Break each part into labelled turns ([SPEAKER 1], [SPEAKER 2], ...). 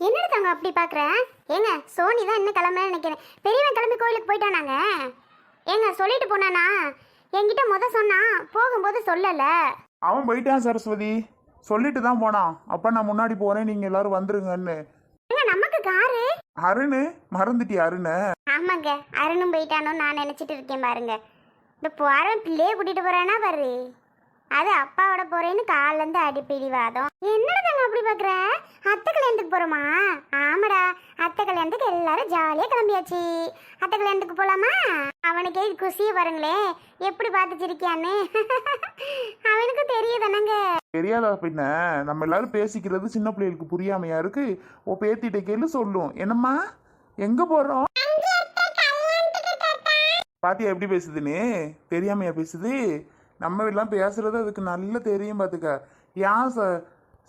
[SPEAKER 1] என்னடா தங்க அப்படி பார்க்குற ஏங்க சோனி தான் இன்னும் கிளம்புறேன்னு நினைக்கிறேன். பெரியவன் கிளம்பி கோயிலுக்கு போயிட்டானாங்க ஏங்க சொல்லிட்டு போனானா? என்கிட்ட முத சொன்னா போகும்போது சொல்லலை.
[SPEAKER 2] அவன் போயிட்டான் சரஸ்வதி. சொல்லிட்டு தான் போனான். அப்ப நான் முன்னாடி போறேன் நீங்க எல்லாரும் வந்துருங்கன்னு.
[SPEAKER 1] ஏங்க நமக்கு காரு?
[SPEAKER 2] அருணு மறந்துட்டி அருண?
[SPEAKER 1] ஆமாங்க அருணும் போயிட்டானோ நான் நினச்சிட்டு இருக்கேன் பாருங்க. இந்த போகிறேன் பிள்ளையே கூட்டிகிட்டு போகிறானா பாரு. அது அப்பாவோட போகிறேன்னு காலேருந்து அடிப்பிடி வாதம். எப்படி பார்க்குற அத்தை கல்யாணத்துக்கு போகிறோமா ஆமாடா. அத்தை கல்யாணத்துக்கு எல்லாரும் ஜாலியாக கிளம்பியாச்சு. அத்தை கல்யாணத்துக்கு போகலாமா அவனுக்கே குசியை பாருங்களேன் எப்படி பார்த்து சிரிக்கான்னு அவனுக்கு தெரியுதானங்க?
[SPEAKER 2] தெரியாதா பின்ன? நம்ம எல்லாரும் பேசிக்கிறது சின்ன பிள்ளைகளுக்கு புரியாமையா இருக்கு? ஓ பேத்திட்ட கேளு சொல்லும். என்னம்மா? எங்க போறோம்? பாத்தியா எப்படி பேசுதுன்னு? தெரியாமையா பேசுது? நம்ம எல்லாம் பேசுறது அதுக்கு நல்லா தெரியும் பாத்துக்க. ஏன் சார்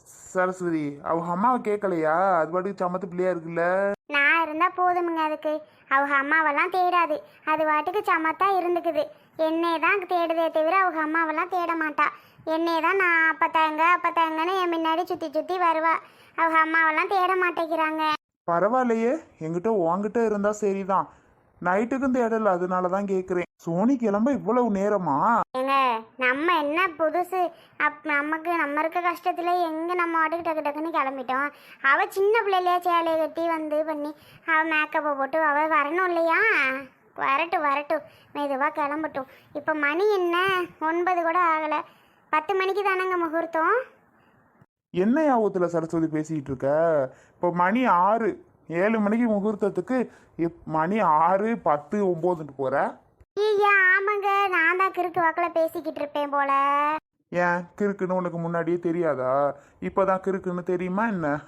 [SPEAKER 2] சரஸ்வதி அவங்க அம்மாவை கேட்கலையா அது பாட்டுக்கு சமத்து பிள்ளையா இருக்குல்ல?
[SPEAKER 1] நான் இருந்தால் போதுமுங்க அதுக்கு. அவங்க அம்மாவெல்லாம் தேடாது. அது வாட்டுக்கு சமத்தா இருந்துக்குது. என்னை தான் தேடுதே தவிர அவங்க அம்மாவெல்லாம் தேட மாட்டா. என்னை தான் நான் அப்பத்தாங்க அப்பத்தாங்கன்னு என் முன்னாடி சுற்றி சுற்றி வருவா. அவங்க அம்மாவெல்லாம் தேட மாட்டேங்கிறாங்க.
[SPEAKER 2] பரவாயில்லையே. என்கிட்ட உன்கிட்ட இருந்தா சரிதான். நைட்டுக்கும் தேடல அதனால தான் கேட்குறேன் சோனி கிளம்ப இவ்வளவு நேரமா?
[SPEAKER 1] ஏங்க நம்ம என்ன புதுசு? அப் நமக்கு நம்ம இருக்க கஷ்டத்தில் எங்கே நம்ம வாட்டுக்கு டக்கு டக்குன்னு கிளம்பிட்டோம்? அவள் சின்ன பிள்ளையிலையா சேலையை கட்டி வந்து பண்ணி அவள் மேக்கப்பை போட்டு அவள் வரணும் இல்லையா? வரட்டும் வரட்டும். மெதுவாக கிளம்பட்டும். இப்போ மணி என்ன? ஒன்பது கூட ஆகலை. பத்து மணிக்கு தானேங்க முகூர்த்தம்?
[SPEAKER 2] என்ன யாபத்துல சரஸ்வதி பேசிட்டு இருக்க? இப்போ மணி ஆறு. ஏழு மணிக்கு முகூர்த்தத்துக்கு இப்- மணி ஆறு பத்து ஒம்போதுட்டு போற?
[SPEAKER 1] ஐயா ஆமாங்க. நான் தான் கிறுக்கு வாக்கில் பேசிக்கிட்டு இருப்பேன் போல.
[SPEAKER 2] ஏன்? கிறுக்குன்னு உனக்கு முன்னாடியே தெரியாதா? இப்போதான் கிறுக்குன்னு தெரியுமா என்ன?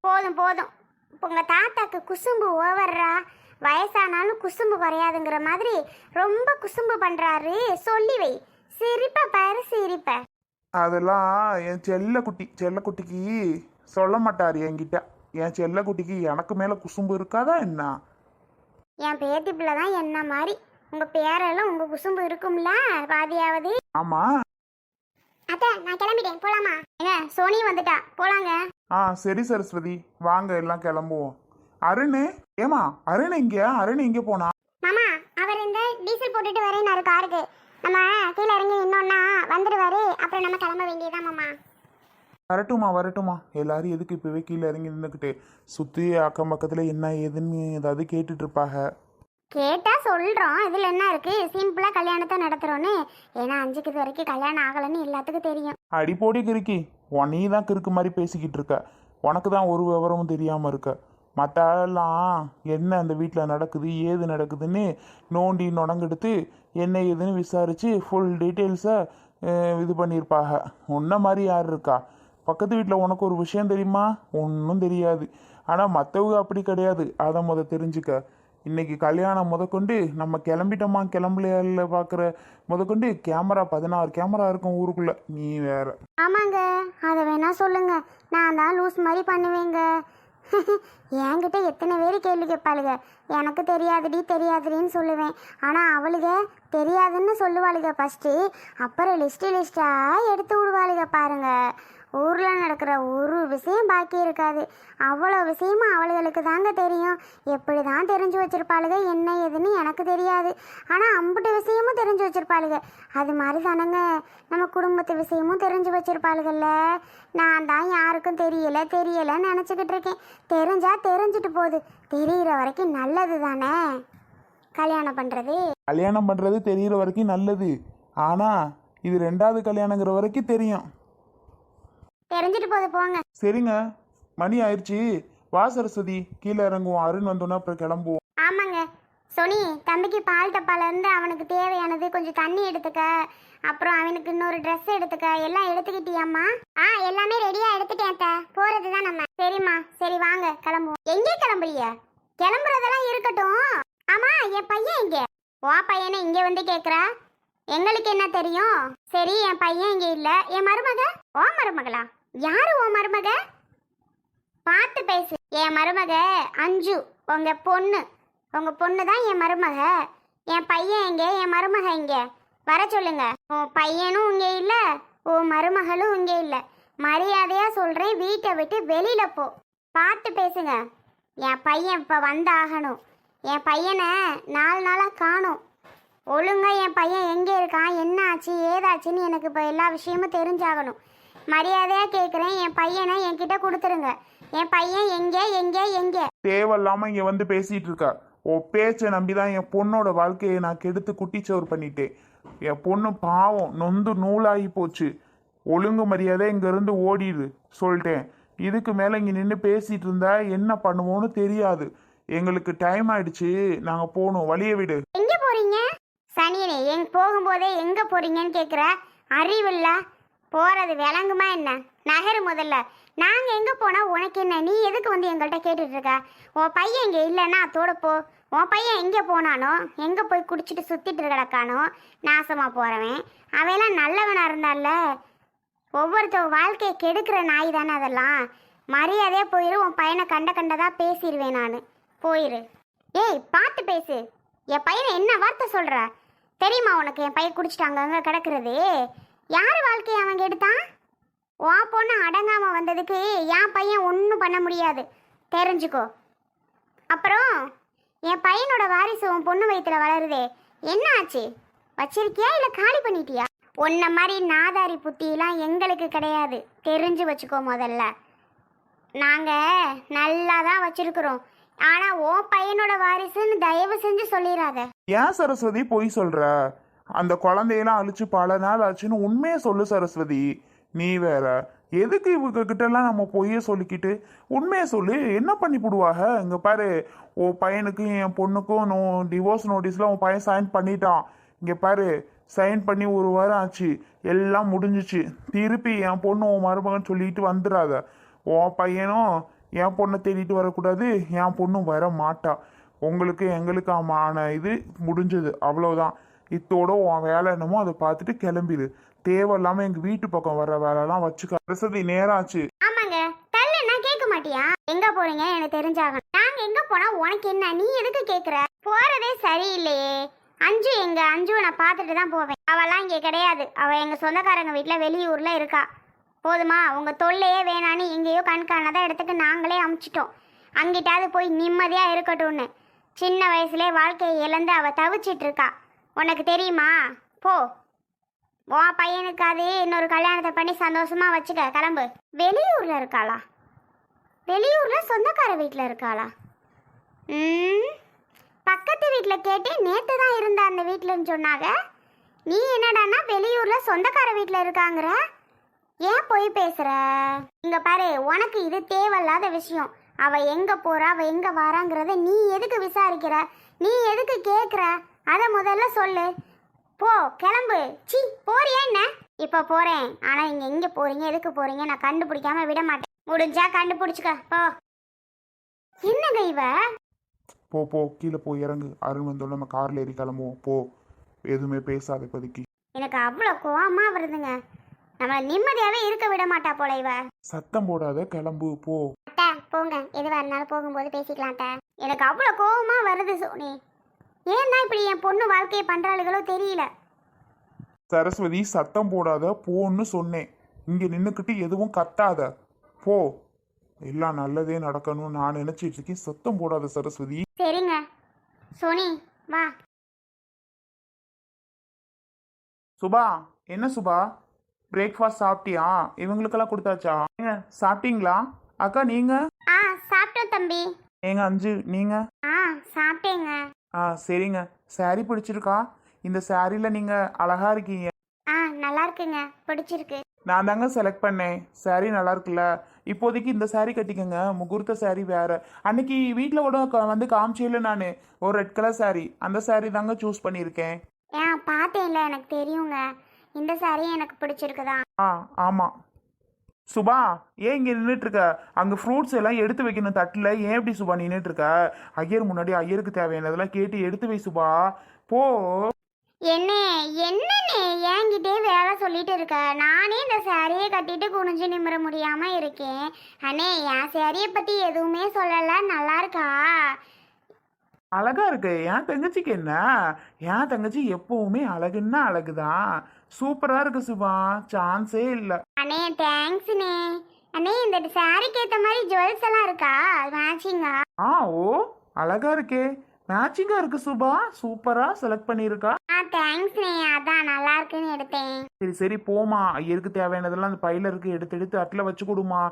[SPEAKER 1] போதும் போதும். உங்கள் தாத்தாக்கு குசும்பு ஓவர்ரா வயசானாலும் குசும்பு குறையாதுங்கிற மாதிரி ரொம்ப குசும்பு பண்ணுறாரு சொல்லி வை. சிரிப்ப பாரு சிரிப்ப.
[SPEAKER 2] அதெல்லாம் என் செல்ல குட்டி செல்ல குட்டிக்கு சொல்ல மாட்டாரு என்கிட்ட. என் செல்ல குட்டிக்கு எனக்கு மேல குசும்பு இருக்காதா என்ன?
[SPEAKER 1] என் பேத்தி பிள்ளை தான் என்ன மாதிரி? உங்கள் பேரெல்லாம் உங்கள் குசும்பு இருக்கும்ல பாதியாவது?
[SPEAKER 2] ஆமா.
[SPEAKER 1] அத்தை நான் கிளம்பிட்டேன். போலாமா? ஏங்க சோனி வந்துட்டா. போலாங்க.
[SPEAKER 2] ஆ சரி சரஸ்வதி. வாங்க எல்லாம் கிளம்புவோம். அருண் ஏமா அருண் இங்க அருண் இங்க போனா?
[SPEAKER 1] மாமா அவர் இந்த டீசல் போட்டுட்டு வரேன்னாரு காருக்கு. நம்ம கீழே இறங்கி நின்னோன்னா வந்துடுவாரு. அப்புறம் நம்ம கிளம்ப வேண்டியதான் மாமா.
[SPEAKER 2] வரட்டுமா வரட்டுமா? எல்லாரும் எதுக்கு இப்பவே கீழே இறங்கி நின்றுக்கிட்டு சுற்றி அக்கம் பக்கத்தில் என்ன ஏதுன்னு ஏதாவது கேட்டுட்டு இருப்பாங்க
[SPEAKER 1] கேட்டா சொல்றோம். இதுல என்ன இருக்கு? சிம்பிளா கல்யாணத்தை நடத்துறோன்னு. ஏன்னா அஞ்சுக்கு வரைக்கும் கல்யாணம் ஆகலைன்னு எல்லாத்துக்கும் தெரியும்.
[SPEAKER 2] அடிப்போடி கிறுக்கி. உன் தான் கிறுக்கு மாதிரி பேசிக்கிட்டு இருக்க. உனக்கு தான் ஒரு விவரமும் தெரியாமல் இருக்க. மற்ற ஆளெல்லாம் என்ன அந்த வீட்டில் நடக்குது ஏது நடக்குதுன்னு நோண்டி நொடங்கெடுத்து என்ன ஏதுன்னு விசாரித்து ஃபுல் டீட்டெயில்ஸை இது பண்ணியிருப்பாங்க உன்ன மாதிரி யார் இருக்கா? பக்கத்து வீட்டில் உனக்கு ஒரு விஷயம் தெரியுமா? ஒன்றும் தெரியாது. ஆனால் மற்றவங்க அப்படி கிடையாது. அதை முத தெரிஞ்சுக்க. இன்னைக்கு கல்யாணம் முதற்கொண்டு நம்ம கிளம்பிட்டோமா? கிளம்பலையில பார்க்குற முதற்கொண்டு கேமரா பதினாறு கேமரா இருக்கும் ஊருக்குள்ள. நீ வேற.
[SPEAKER 1] ஆமாங்க. அதை வேணா சொல்லுங்க. நான் தான் லூஸ் மாதிரி பண்ணுவேங்க. என்கிட்ட எத்தனை பேர் கேள்வி கேட்பாளுங்க எனக்கு தெரியாதுடி தெரியாதுடின்னு சொல்லுவேன். ஆனால் அவளுக தெரியாதுன்னு சொல்லுவாளுங்க ஃபஸ்ட்டு அப்புறம் லிஸ்ட்டு லிஸ்ட்டாக எடுத்து விடுவாளுங்க பாருங்கள் ஊரில் நடக்கிற ஒரு விஷயம் பாக்கி இருக்காது. அவ்வளோ விஷயமும் அவளுகளுக்கு தாங்க தெரியும். எப்படி தான் தெரிஞ்சு வச்சிருப்பாளுங்க என்ன ஏதுன்னு எனக்கு தெரியாது. ஆனால் அம்புட்டு விஷயமும் தெரிஞ்சு வச்சிருப்பாளுங்க அது மாதிரி தானங்க நம்ம குடும்பத்து விஷயமும் தெரிஞ்சு வச்சிருப்பாளுகள்ல. நான் தான் யாருக்கும் தெரியல தெரியலன்னு நினச்சிக்கிட்டு இருக்கேன். தெரிஞ்சா தெரிஞ்சுட்டு போகுது. தெரியிற வரைக்கும் நல்லது தானே? கல்யாணம் பண்ணுறது
[SPEAKER 2] கல்யாணம் பண்ணுறது தெரிகிற வரைக்கும் நல்லது. ஆனால் இது ரெண்டாவது கல்யாணங்கிற வரைக்கும் தெரியும்.
[SPEAKER 1] தெரிஞ்சுட்டு போகுது போங்க.
[SPEAKER 2] சரிங்க. மணி ஆயிடுச்சு. வா சரஸ்வதி கீழே இறங்குவோம். அருண் வந்தோன்னா அப்புறம் கிளம்புவோம்.
[SPEAKER 1] ஆமாங்க. சொனி தம்பிக்கு பால் டப்பால இருந்து அவனுக்கு தேவையானது கொஞ்சம் தண்ணி எடுத்துக்க. அப்புறம் அவனுக்கு இன்னொரு ட்ரெஸ் எடுத்துக்க. எல்லாம் எடுத்துக்கிட்டியாம்மா? ஆ எல்லாமே ரெடியா எடுத்துட்டேன் அத்தை. போறது தான் நம்ம. சரிம்மா. சரி வாங்க. கிளம்புவோம். எங்கே கிளம்புறீங்க? கிளம்புறதெல்லாம் இருக்கட்டும். ஆமா என் பையன் எங்க வா பையனை இங்க வந்து கேக்குற. எங்களுக்கு என்ன தெரியும்? சரி என் பையன் இங்க இல்ல. என் மருமக? ஓ மருமகளா. யாரு உன் மருமக? பார்த்து பேசு. என் மருமக அஞ்சு உங்க பொண்ணு. உங்க பொண்ணு தான் என் மருமக. என் பையன் எங்க? என் மருமக எங்க? வர சொல்லுங்க. உன் பையனும் இங்கே இல்ல உன் மருமகளும் இங்கே இல்ல. மரியாதையா சொல்றேன் வீட்டை விட்டு வெளியில போ. பார்த்து பேசுங்க. என் பையன் இப்போ வந்தாகணும். என் பையனை நாலு நாளாக காணும். ஒழுங்கா என் பையன் எங்கே இருக்கான்? என்ன ஆச்சு ஏதாச்சுன்னு எனக்கு இப்போ எல்லா விஷயமும் தெரிஞ்சாகணும். மரியாதையாக கேட்குறேன் என் பையனை என்கிட்ட கொடுத்துருங்க. என் பையன் எங்கே எங்கே எங்கே?
[SPEAKER 2] தேவையில்லாம இங்க வந்து பேசிட்டு இருக்க ஓ பேச்சை நம்பிதான் என் பொண்ணோட வாழ்க்கையை நான் கெடுத்து குட்டிச்சோறு பண்ணிட்டேன். என் பொண்ணு பாவம் நொந்து நூலாகி போச்சு. ஒழுங்கு மரியாதை இங்க இருந்து ஓடிடு சொல்லிட்டேன். இதுக்கு மேல இங்க நின்று பேசிட்டு இருந்தா என்ன பண்ணுவோன்னு தெரியாது. எங்களுக்கு டைம் ஆயிடுச்சு நாங்க போகணும். வழிய விடு.
[SPEAKER 1] எங்கே போகிறீங்க சனியனே எங் போகும்போதே எங்கே போகிறீங்கன்னு கேட்குற அறிவில்ல? போகிறது விளங்குமா என்ன? நகரு முதல்ல. நாங்கள் எங்கே போனால் உனக்கு என்ன? நீ எதுக்கு வந்து எங்கள்கிட்ட கேட்டுட்டு இருக்க உன் பையன் இங்கே இல்லைன்னா அதோட போ. உன் பையன் எங்கே போனானோ எங்கே போய் குடிச்சிட்டு சுற்றிட்டு கிடக்கானோ நாசமாக போகிறவன் அவெல்லாம் நல்லவனாக இருந்தால ஒவ்வொருத்தர் வாழ்க்கையை கெடுக்கிற நாய் தானே அதெல்லாம். மரியாதையாக போயிரு உன் பையனை கண்ட கண்டதாக பேசிடுவேன் நான். போயிரு. ஏய் பார்த்து பேசு. என் பையனை என்ன வார்த்தை சொல்கிற தெரியுமா உனக்கு? என் பையன் குடிச்சிட்டு அங்கங்கே கிடக்கிறதே. யார் வாழ்க்கையை அவன் கெடுத்தான் வா பொண்ணு அடங்காமல் வந்ததுக்கு என் பையன் ஒன்றும் பண்ண முடியாது. தெரிஞ்சுக்கோ. அப்புறம் என் பையனோட வாரிசு உன் பொண்ணு வயிற்றுல வளருதே. என்ன ஆச்சு? வச்சிருக்கியா இல்லை காலி பண்ணிட்டியா? உன்ன மாதிரி நாதாரி புத்தியெல்லாம் எங்களுக்கு கிடையாது. தெரிஞ்சு வச்சுக்கோ முதல்ல. நாங்கள் நல்லா தான் வச்சிருக்கிறோம். ஆனால் உன் பையனோட வாரிசுன்னு தயவு செஞ்சு சொல்லிடாத
[SPEAKER 2] ஏன் சரஸ்வதி பொய் சொல்கிற அந்த குழந்தையெல்லாம் அழிச்சு பல நாள் ஆச்சுன்னு உண்மையை சொல்லு சரஸ்வதி. நீ வேற எதுக்கு இவங்க கிட்டலாம் நம்ம பொய்யே சொல்லிக்கிட்டு? உண்மையை சொல்லு என்ன பண்ணி போடுவாங்க இங்க பாரு உன் பையனுக்கும் என் பொண்ணுக்கும் நோ டிவோர்ஸ் நோட்டீஸில் உன் பையன் சைன் பண்ணிட்டான். இங்கே பாரு சைன் பண்ணி ஒரு வாரம் ஆச்சு எல்லாம் முடிஞ்சிச்சு. திருப்பி என் பொண்ணு உன் மருமகன் சொல்லிட்டு வந்துடாத உன் பையனும் என் பொண்ணை தேடிட்டு வரக்கூடாது என் பொண்ணும் வர மாட்டா உங்களுக்கு எங்களுக்கு ஆன இது முடிஞ்சது அவ்வளோதான் இத்தோட உன் வேலை என்னமோ அதை பார்த்துட்டு கிளம்பிடு தேவையில்லாம எங்க வீட்டு பக்கம் வர வேலைலாம் வச்சுக்க. வசதி நேராச்சு. ஆச்சு
[SPEAKER 1] ஆமாங்க தள்ளுனா கேட்க மாட்டியா? எங்க போறீங்க? எனக்கு தெரிஞ்சாகணும். நாங்க எங்க போனா உனக்கு என்ன? நீ எதுக்கு கேக்குற? போறதே சரியில்லையே. அஞ்சு எங்க அஞ்சுவை நான் பார்த்துட்டு தான் போவேன். அவெல்லாம் இங்கே கிடையாது. அவ எங்க சொந்தக்காரங்க வீட்டில் வெளியூர்ல இருக்கா. போதுமா? உங்க தொல்லையே வேணான்னு எங்கேயோ கண்காணாத இடத்துக்கு நாங்களே அமுச்சிட்டோம். அங்கிட்டாவது போய் நிம்மதியா இருக்கட்டும்னு. சின்ன வயசுலேயே வாழ்க்கையை இழந்து அவ தவிச்சிட்டு இருக்கா. உனக்கு தெரியுமா? போ. உன் அதே இன்னொரு கல்யாணத்தை பண்ணி சந்தோஷமாக வச்சுக்க. கிளம்பு. வெளியூரில் இருக்காளா? வெளியூரில் சொந்தக்கார வீட்டில் இருக்காளா? ம். பக்கத்து வீட்டில் கேட்டு நேற்று தான் இருந்த அந்த வீட்டிலன்னு சொன்னாங்க. நீ என்னடான்னா வெளியூரில் சொந்தக்கார வீட்டில் இருக்காங்கிற? ஏன் போய் பேசுகிற இங்கே பாரு உனக்கு இது தேவையில்லாத விஷயம். அவ எங்க போறா அவ எங்க வராங்கிறத நீ எதுக்கு விசாரிக்கிற? நீ எதுக்கு கேக்குற? அத முதல்ல சொல்லு. போ கிளம்பு. சி போறியா என்ன? இப்ப போறேன். ஆனா இங்க எங்க போறீங்க எதுக்கு போறீங்க? நான் கண்டுபிடிக்காம விட மாட்டேன். முடிஞ்சா கண்டுபிடிச்சுக்க. போ. என்னங்க இவ?
[SPEAKER 2] போ போ. கீழே போய் இறங்கு. அருண் வந்தோட நம்ம கார்ல ஏறி கிளம்புவோம். போ. எதுவுமே பேசாத இப்போதைக்கு.
[SPEAKER 1] எனக்கு அவ்வளோ கோவமா வருதுங்க. நம்ம நிம்மதியாவே இருக்க விட மாட்டா போல இவ.
[SPEAKER 2] சத்தம் போடாத கிளம்பு போ.
[SPEAKER 1] அத்தை போங்க. எதுவாக இருந்தாலும் போகும்போது பேசிக்கலாம் எனக்கு அவ்வளோ கோவமா வருது சோனி. ஏன் தான் இப்படி என் பொண்ணு வாழ்க்கையை பண்றாளுகளோ தெரியல.
[SPEAKER 2] சரஸ்வதி சத்தம் போடாத போன்னு சொன்னேன். இங்க நின்னுக்கிட்டு எதுவும் கத்தாத. போ. எல்லாம் நல்லதே நடக்கணும்னு நான் நினைச்சிட்டு இருக்கேன். சத்தம் போடாத சரஸ்வதி.
[SPEAKER 1] சரிங்க. சோனி வா.
[SPEAKER 2] சுபா என்ன சுபா? பிரேக்ஃபாஸ்ட் சாப்பிட்டியா? இவங்களுக்கெல்லாம் கொடுத்தாச்சா? ஏங்க சாப்பிட்டீங்களா? அக்கா நீங்க?
[SPEAKER 1] ஆ சாப்பிட்டோம் தம்பி.
[SPEAKER 2] ஏங்க அஞ்சு நீங்க?
[SPEAKER 1] ஆ சாப்பிட்டேங்க.
[SPEAKER 2] ஆ சரிங்க. saree பிடிச்சிருக்கா? இந்த சாரியில் நீங்க அழகா இருக்கீங்க.
[SPEAKER 1] ஆ நல்லா இருக்குங்க. பிடிச்சிருக்கு.
[SPEAKER 2] நான் தாங்க செலக்ட் பண்ணேன். saree நல்லா இருக்குல்ல. இப்போதைக்கு இந்த saree கட்டிக்கங்க. முகூர்த்த saree வேற. அன்னைக்கு வீட்டில் கூட க- வந்து காமிச்சேல நான். ஒரு ரெட் கலர் saree. அந்த saree தாங்க சூஸ் பண்ணியிருக்கேன்.
[SPEAKER 1] ஏன் பார்த்தேன்ல எனக்கு தெரியுங்க. இந்த சாரியும் எனக்கு பிடிச்சிருக்குதான்
[SPEAKER 2] ஆ ஆமாம் சுபா ஏன் இங்கே நின்றுட்டு இருக்க அங்கே ஃப்ரூட்ஸ் எல்லாம் எடுத்து வைக்கணும் தட்டில். ஏன் இப்படி சுபா நின்றுட்டு இருக்க ஐயர் முன்னாடி ஐயருக்கு தேவையானதெல்லாம் கேட்டு எடுத்து வை சுபா. போ.
[SPEAKER 1] என்ன என்னண்ணே? என்கிட்டே வேலை சொல்லிட்டு இருக்க. நானே இந்த சாரியை கட்டிட்டு குனிஞ்சு நிமிர முடியாம இருக்கேன். அண்ணே என் சாரியை பத்தி எதுவுமே சொல்லல. நல்லா இருக்கா?
[SPEAKER 2] அழகா இருக்கு. என் தங்கச்சிக்கு என்ன? என் தங்கச்சி எப்பவுமே அழகுன்னா அழகுதான் சூப்பரா இருக்கு சுபா. சான்ஸே இல்லை.
[SPEAKER 1] அண்ணே தேங்க்ஸ்ண்ணே அண்ணே இந்த சாரிக்கு ஏற்ற மாதிரி ஜுவல்ஸ் எல்லாம் இருக்கா? மேட்சிங்கா
[SPEAKER 2] ஆ? ஓ அழகா இருக்கே. மேட்சிங்கா இருக்கு சுபா. சூப்பரா செலக்ட் பண்ணியிருக்கா.
[SPEAKER 1] ஆ தேங்க்ஸ்ண்ணே அதான் நல்லா இருக்குன்னு எடுத்தேன்.
[SPEAKER 2] சரி சரி போமா ஐயருக்கு தேவையானதெல்லாம் அந்த பையில இருக்கு. எடுத்து எடுத்து அட்டில் வச்சு கொடுமா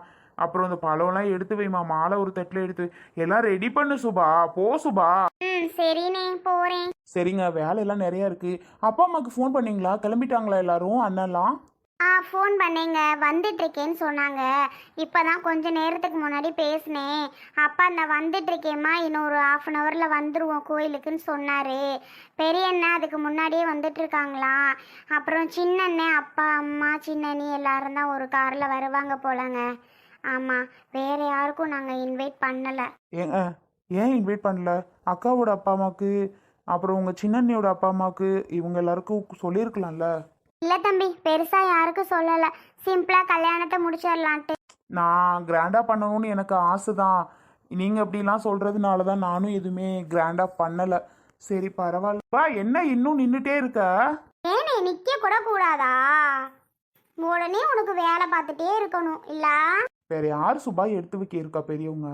[SPEAKER 2] அப்புறம் இந்த பழம்லாம் எடுத்து வைமா மாலை ஒரு தட்டில் எடுத்து. எல்லாம் ரெடி பண்ணு சுபா. போ சுபா.
[SPEAKER 1] சரிண்ணே போகிறேன்
[SPEAKER 2] சரிங்க வேலையெல்லாம் நிறைய இருக்கு. அப்பா அம்மாக்கு ஃபோன் பண்ணீங்களா? கிளம்பிட்டாங்களா எல்லாரும் அண்ணெல்லாம்
[SPEAKER 1] ஆ ஃபோன் பண்ணேங்க. வந்துட்டுருக்கேன்னு சொன்னாங்க. இப்போ தான் கொஞ்ச நேரத்துக்கு முன்னாடி பேசினேன். அப்பா அந்த வந்துட்டுருக்கேம்மா. இன்னும் ஒரு ஆஃப் அன் ஹவரில் வந்துடுவோம் கோயிலுக்குன்னு சொன்னார். பெரிய அண்ணன் அதுக்கு முன்னாடியே வந்துட்டுருக்காங்களாம். அப்புறம் சின்ன அண்ணன் அப்பா அம்மா சின்னண்ணி எல்லாரும் தான் ஒரு காரில் வருவாங்க போலங்க. ஆமாம் வேறு யாருக்கும் நாங்கள் இன்வைட் பண்ணலை.
[SPEAKER 2] ஏங்க ஏன் இன்வைட் பண்ணல? அக்காவோட அப்பா அம்மாவுக்கு அப்புறம் உங்க சின்னண்ணியோட அப்பா அம்மாவுக்கு இவங்க எல்லாருக்கும் சொல்லியிருக்கலாம்ல?
[SPEAKER 1] இல்லை தம்பி பெருசாக யாருக்கும் சொல்லலை. சிம்பிளாக கல்யாணத்தை முடிச்சிடலான்ட்டு.
[SPEAKER 2] நான் கிராண்டா பண்ணணும்னு எனக்கு ஆசை தான் நீங்க இப்படிலாம் சொல்றதுனால தான் நானும் எதுவுமே கிராண்டா பண்ணல. சரி பரவாயில்ல. வா என்ன இன்னும் நின்றுட்டே இருக்க?
[SPEAKER 1] ஏனே நிக்க கூட கூடாதா? உடனே உனக்கு வேலை பார்த்துட்டே இருக்கணும் இல்ல?
[SPEAKER 2] வேற யார் சுபா எடுத்து வைக்க இருக்கா பெரியவங்க?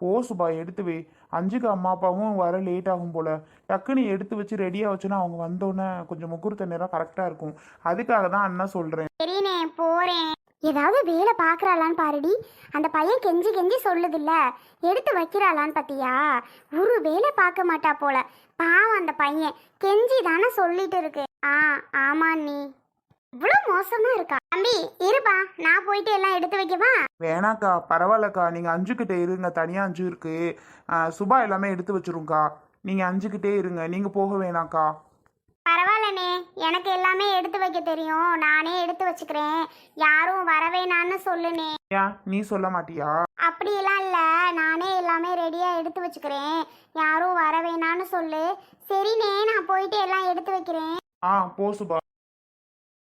[SPEAKER 2] போ சுபா எடுத்து வை. அஞ்சுக்கு அம்மா அப்பாவும் வர லேட் ஆகும் போல. டக்குன்னு எடுத்து வச்சு ரெடியாக வச்சுன்னா அவங்க வந்தோடனே கொஞ்சம் முகூர்த்த நேரம் கரெக்டாக இருக்கும். அதுக்காக தான் அண்ணா சொல்கிறேன்
[SPEAKER 1] சரிண்ணே போறேன். ஏதாவது வேலை பார்க்கறாளான்னு பாருடி. அந்த பையன் கெஞ்சி கெஞ்சி சொல்லுதில்ல. எடுத்து வைக்கிறாளான்னு பார்த்தியா ஒரு வேலை பார்க்க மாட்டா போல. பாவம் அந்த பையன். கெஞ்சி தானே சொல்லிட்டு இருக்கு. ஆ ஆமா நீ இவ்வளோ மோசமா இருக்கா? தம்பி இருப்பா. நான் போயிட்டு எல்லாம் எடுத்து வைக்கவா?
[SPEAKER 2] வேணாக்கா பரவாயில்லக்கா. நீங்கள் அஞ்சுக்கிட்டே இருங்க. தனியாக அஞ்சு இருக்கு. சுபா எல்லாமே எடுத்து வச்சிருங்கக்கா. நீங்கள் அஞ்சுக்கிட்டே இருங்க. நீங்கள் போக வேணாக்கா.
[SPEAKER 1] பரவாயில்லண்ணே. எனக்கு எல்லாமே எடுத்து வைக்க தெரியும். நானே எடுத்து வச்சுக்கிறேன். யாரும் வரவேணான்னு சொல்லுனே
[SPEAKER 2] ஏன் நீ சொல்ல மாட்டியா?
[SPEAKER 1] அப்படியெல்லாம் இல்லை. நானே எல்லாமே ரெடியாக எடுத்து வச்சுக்கிறேன். யாரும் வரவேணான்னு சொல்லு. சரிண்ணே நான் போயிட்டு எல்லாம் எடுத்து வைக்கிறேன்.
[SPEAKER 2] ஆ போ சுபா.